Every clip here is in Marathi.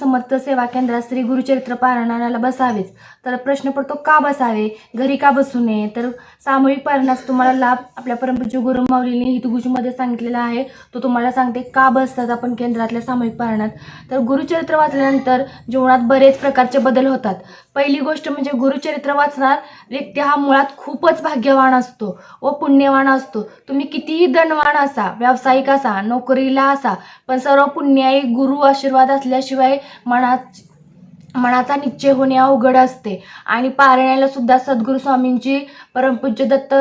समर्थ सेवा केंद्रात श्री गुरुचरित्र पारायणाला बसावेच तर प्रश्न पडतो का बसावे? घरी का बसू नये? तर सामूहिक पारणाचा तुम्हाला लाभ आपल्या परमपूज्य गुरु माऊलीने हितगुजीमध्ये सांगितलेला आहे. तो तुम्हाला सांगते का बसतात आपण केंद्रातल्या सामूहिक पारणात तर गुरुचरित्र वाचल्यानंतर जीवनात बरेच प्रकारचे बदल होतात. पहिली गोष्ट म्हणजे गुरुचरित्र वाचणार व्यक्ती हा मुळात खूपच भाग्यवान असतो व पुण्यवान असतो. तुम्ही कितीही धनवान असा व्यावसायिक असा नोकरीला असा पण सर्व पुण्याई गुरु आशीर्वाद असल्याशिवाय मनात मनाचा निश्चय होणे अवघड असते. आणि पारण्याला सुद्धा सद्गुरू स्वामींची परमपूज्य दत्त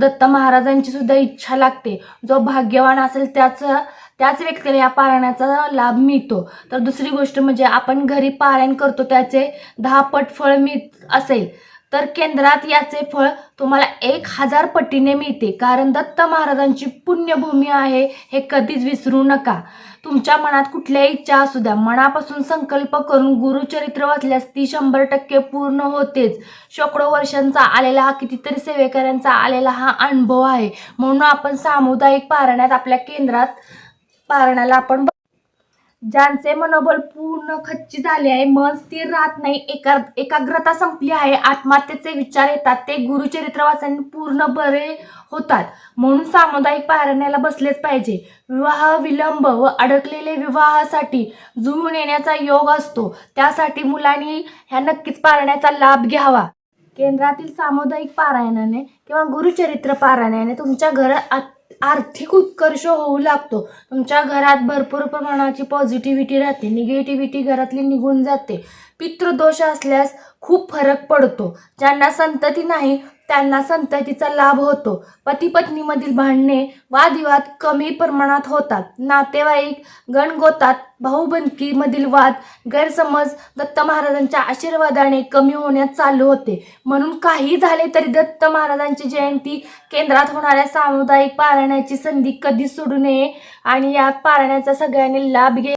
दत्त महाराजांची सुद्धा इच्छा लागते. जो भाग्यवान असेल त्याचं त्याच व्यक्तीला या पारायणाचा लाभ मिळतो. तर दुसरी गोष्ट म्हणजे आपण घरी पारायण करतो त्याचे दहा पट फळ मिळत असेल तर केंद्रात याचे फळ तुम्हाला एक हजार पटीने मिळते. कारण दत्त महाराजांची पुण्यभूमी आहे हे कधीच विसरू नका. तुमच्या मनात कुठल्याही इच्छा असू द्या मनापासून संकल्प करून गुरुचरित्र वाचल्यास ती शंभर टक्के पूर्ण होतेच. शेकडो वर्षांचा आलेला हा कितीतरी सेवेकऱ्यांचा आलेला हा अनुभव आहे. म्हणून आपण सामुदायिक पारायणात आपल्या केंद्रात पारणाला आपण ज्यांचे मनोबल पूर्ण खच्ची झाले आहे मन स्थिर राहत नाही एका एकाग्रता संपली आहे आत्महत्येचे विचार येतात ते गुरुचरित्र वाचन पूर्ण बरे होतात. म्हणून सामुदायिक पारायणाला बसलेच पाहिजे. विवाह विलंब व अडकलेले विवाहासाठी जुळून येण्याचा योग असतो. त्यासाठी मुलांनी ह्या नक्कीच पारण्याचा लाभ घ्यावा. केंद्रातील सामुदायिक पारायणाने किंवा गुरुचरित्र पारायणाने तुमच्या घरात आ- आर्थिक उत्कर्ष होऊ लागतो. तुमच्या घरात भरपूर प्रमाणाची पॉझिटिव्हिटी राहते निगेटिव्हिटी घरातली निघून जाते. पितृदोष असल्यास खूप फरक पडतो. ज्यांना संतती नाही त्यांना संततीचा लाभ होतो. पती पत्नीमधील भांडणे वादविवाद कमी प्रमाणात होतात. नातेवाईक गणगोतात भाऊबंदकीमधील वाद गैरसमज दत्त महाराजांच्या आशीर्वादाने कमी होण्यास चालू होते. म्हणून काही झाले तरी दत्त महाराजांची जयंती केंद्रात होणाऱ्या सामुदायिक पारायणाची संधी कधीच सोडू नये आणि या पारायणाचा सगळ्यांनी लाभ घे